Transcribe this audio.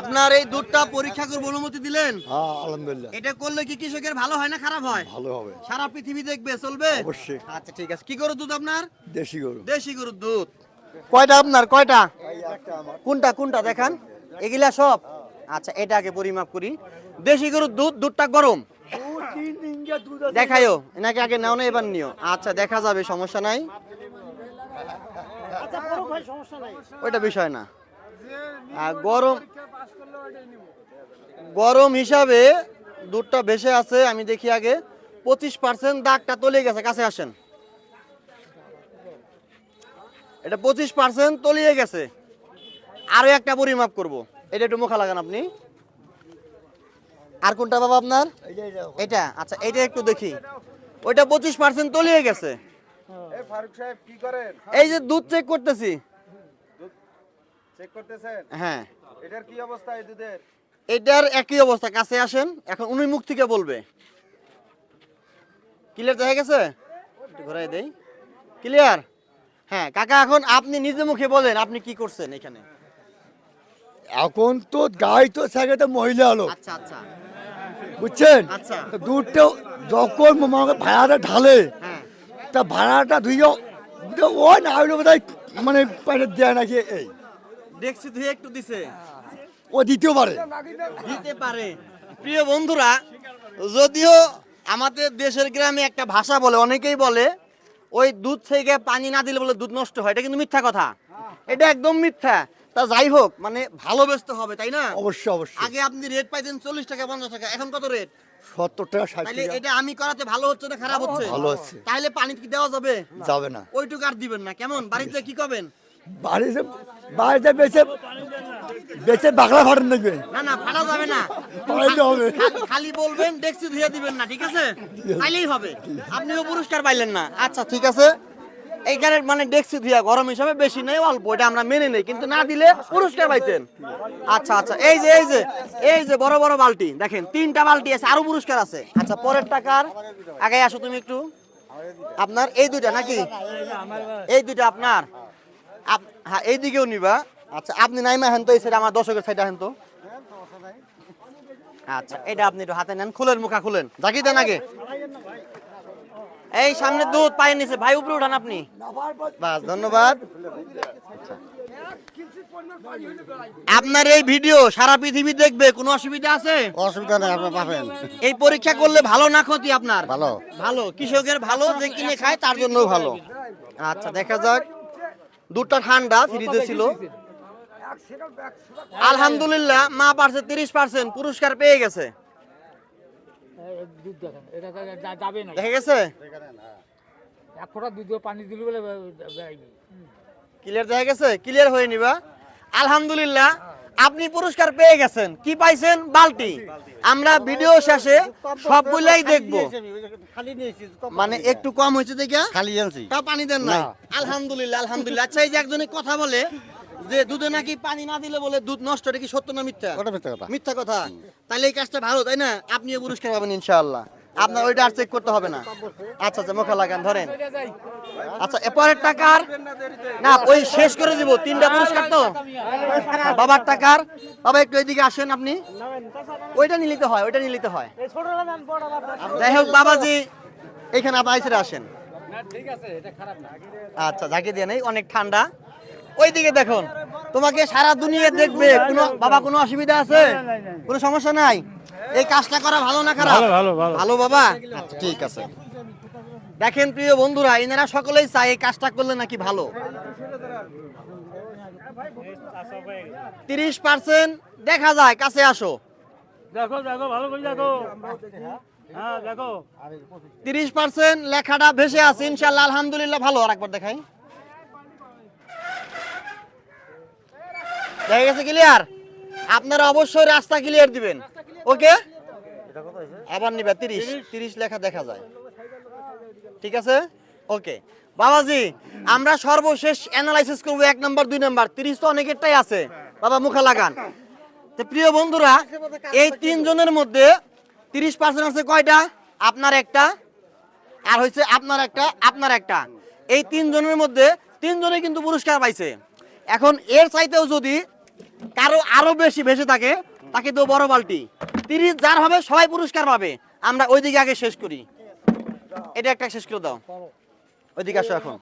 আপনার এই দুধটা পরীক্ষা করব অনুমতি দিলেন? হ্যাঁ আলহামদুলিল্লাহ। এটা করলে কি কৃষকের ভালো হয় না খারাপ হয়? ভালো হবে। সারা পৃথিবী দেখবে চলবে? অবশ্যই। আচ্ছা ঠিক আছে। কি গরুর দুধ আপনার? দেশি গরু। দেশি গরুর দুধ। কয়টা আপনার? কয়টা? কোনটা কোনটা দেখান? এগুলা সব? আচ্ছা এটা আগে পরিমাপ করি। দেশি গরুর দুধ দুধটা গরম? দেখাইও এনাকে আগে নাও না এবার নিও। আচ্ছা দেখা যাবে সমস্যা নাই। ওইটা বিষয় না। গরম গরম হিসাবে দুধটা ভেসে আছে আমি দেখি আগে। পঁচিশ পার্সেন্ট দাগটা তলে গেছে কাছে আসেন। এটা পঁচিশ পার্সেন্ট তলিয়ে গেছে। আরও একটা পরিমাপ করব। এটা একটু মুখা লাগান আপনি। আর কোনটা বাবা আপনার? এটা আচ্ছা এটা একটু দেখি। ওইটা পঁচিশ পার্সেন্ট তলিয়ে গেছে। ফারুক সাহেব কি করেন? এই যে দুধ চেক করতেছি। চেক করতেছেন? হ্যাঁ। এটার কি অবস্থা এই দুধের? এটার একই অবস্থা কাছে আসেন এখন উনি মুখ থেকে বলবে। ক্লিয়ার দেখা গেছে? ঘোরাই দেই। ক্লিয়ার হ্যাঁ কাকা এখন আপনি নিজে মুখে বলেন আপনি কি করছেন এখানে? এখন তো গাই তো সেখানে মহিলা হলো আচ্ছা আচ্ছা। বুঝছেন? আচ্ছা। দুধটা যখন ভাড়াটা ঢালে হ্যাঁ। তা ভাড়াটা ধুইও ও না হইলে বোধ মানে দেয় নাকি এই? দেখছি ধুয়ে একটু দিছে। ও দ্বিতীয় পারে। দিতে পারে। প্রিয় বন্ধুরা যদিও আমাদের দেশের গ্রামে একটা ভাষা বলে অনেকেই বলে ওই দুধ থেকে পানি না দিলে বলে দুধ নষ্ট হয়। এটা কিন্তু মিথ্যা কথা। এটা একদম মিথ্যা। তা যাই হোক মানে ভালোবেসতে হবে তাই না? অবশ্যই অবশ্যই। আগে আপনি রেট পাইতেন চল্লিশ টাকা পঞ্চাশ টাকা। এখন কত রেট সত্তর টাকা ষাট তাহলে টাকা। এটা আমি করাতে ভালো হচ্ছে না খারাপ হচ্ছে ভালো হচ্ছে। তাহলে পানি কি দেওয়া যাবে? যাবে না। ওইটুকু আর দিবেন না। কেমন? বাড়িতে কি করবেন? বাড়িতে বাড়িতে বেঁচে বেঁচে ফাটান দেখবে। না না ফাটা যাবে না। হবে। খালি বলবেন ডেক্সি ধুয়ে দিবেন না ঠিক আছে? তাইলেই হবে। আপনিও পুরস্কার পাইলেন না। আচ্ছা ঠিক আছে। এইখানে মানে ডেক্সি ধুয়া গরম হিসাবে বেশি নেই অল্প এটা আমরা মেনে নেই কিন্তু না দিলে পুরস্কার পাইতেন। আচ্ছা আচ্ছা এই যে এই যে এই যে বড় বড় বালতি দেখেন তিনটা বালতি আছে আরও পুরস্কার আছে। আচ্ছা পরের টাকার আগে আসো তুমি একটু। আপনার এই দুইটা নাকি? এই দুইটা আপনার। আপ- হ্যাঁ এই দিকেও নিবা। আচ্ছা আপনি নাইমা হেন তো এই সাইড আমার দর্শকের সাইড হেন তো। আচ্ছা এটা আপনি একটু হাতে নেন। খুলেন মুখা খুলেন। দেন আগে। এই সামনে দুধ পায়ে নিছে ভাই উপরে উঠান আপনি। বাস ধন্যবাদ। আপনার এই ভিডিও সারা পৃথিবী দেখবে কোনো অসুবিধা আছে? অসুবিধা নেই আপনি পাবেন। এই পরীক্ষা করলে ভালো না ক্ষতি আপনার? ভালো। ভালো কৃষকের ভালো যে কিনে খায় তার জন্য ভালো। আচ্ছা দেখা যাক। দুধটা ঠান্ডা ফ্রিতে ছিল। আলহামদুলিল্লাহ মা পারছে তিরিশ পার্সেন্ট পুরস্কার পেয়ে গেছে। দেখা পানি দিলে বলে ক্লিয়ার দেখা গেছে? ক্লিয়ার হয়ে নিবা আলহামদুলিল্লাহ আপনি পুরস্কার পেয়ে গেছেন। কি পাইছেন? বালতি। আমরা ভিডিও শেষে সবগুলাই দেখব। মানে একটু কম হয়েছে দেখা খালি আনছি। তাও পানি দেন না। আলহামদুলিল্লাহ আলহামদুলিল্লাহ। আচ্ছা এই যে একজনে কথা বলে যে দুধে নাকি পানি না দিলে বলে দুধ নষ্ট এটা কি সত্য না মিথ্যা? মিথ্যা কথা। মিথ্যা কথা। তাহলে এই কাজটা ভালো তাই না? আপনিও পুরস্কার পাবেন ইনশাআল্লাহ। আপনার ওইটা আর চেক করতে হবে না। আচ্ছা আচ্ছা মুখে লাগান, ধরেন। আচ্ছা এরপরের টাকার? না, ওই শেষ করে দিব, তিনটা পুরস্কার তো। বাবার টাকার। বাবা, একটু এদিকে আসেন আপনি। ওইটা নিলিতে হয়, ওইটা নিলিতে হয়। যাই হোক, বাবাজি, এখানে আপনি আইসে আসেন। আচ্ছা ঝাঁকি দিয়ে নেই, অনেক ঠান্ডা। ওইদিকে দেখুন, তোমাকে সারা দুনিয়া দেখবে। কোনো, বাবা, কোনো অসুবিধা আছে? কোনো সমস্যা নাই? এই কাজটা করা ভালো না খারাপ? ভালো ভালো ভালো। বাবা? আচ্ছা ঠিক আছে। দেখেন প্রিয় বন্ধুরা এনারা সকলেই চায় এই কাজটা করলে নাকি ভালো। তিরিশ পার্সেন্ট দেখা যায় কাছে আসো। দেখো দেখো ভালো করে দেখো। হ্যাঁ দেখো। তিরিশ পার্সেন্ট লেখাটা ভেসে আছে ইনশাল্লাহ আলহামদুলিল্লাহ। ভালো আর একবার দেখাই। দেখা গেছে ক্লিয়ার আপনারা অবশ্যই রাস্তা ক্লিয়ার দিবেন। ওকে? আবার নিবে তিরিশ। তিরিশ? লেখা দেখা যায়। ঠিক আছে? ওকে। বাবাজি আমরা সর্বশেষ অ্যানালাইসিস করব এক নম্বর দুই নম্বর। তিরিশ তো অনেকেরটাই আছে। বাবা মুখে লাগান। তো প্রিয় বন্ধুরা এই তিনজনের মধ্যে তিরিশ পার্সেন্ট আছে কয়টা? আপনার একটা। আর হচ্ছে আপনার একটা আপনার একটা। এই তিনজনের মধ্যে তিনজনে কিন্তু পুরস্কার পাইছে। এখন এর চাইতেও যদি কারও আরও বেশি ভেসে থাকে তাকে তো বড় বালতি। তিরিশ যার হবে, সবাই পুরস্কার পাবে। আমরা ওইদিকে আগে শেষ করি। এটা একটা শেষ করে দাও। ওইদিকে আসো এখন।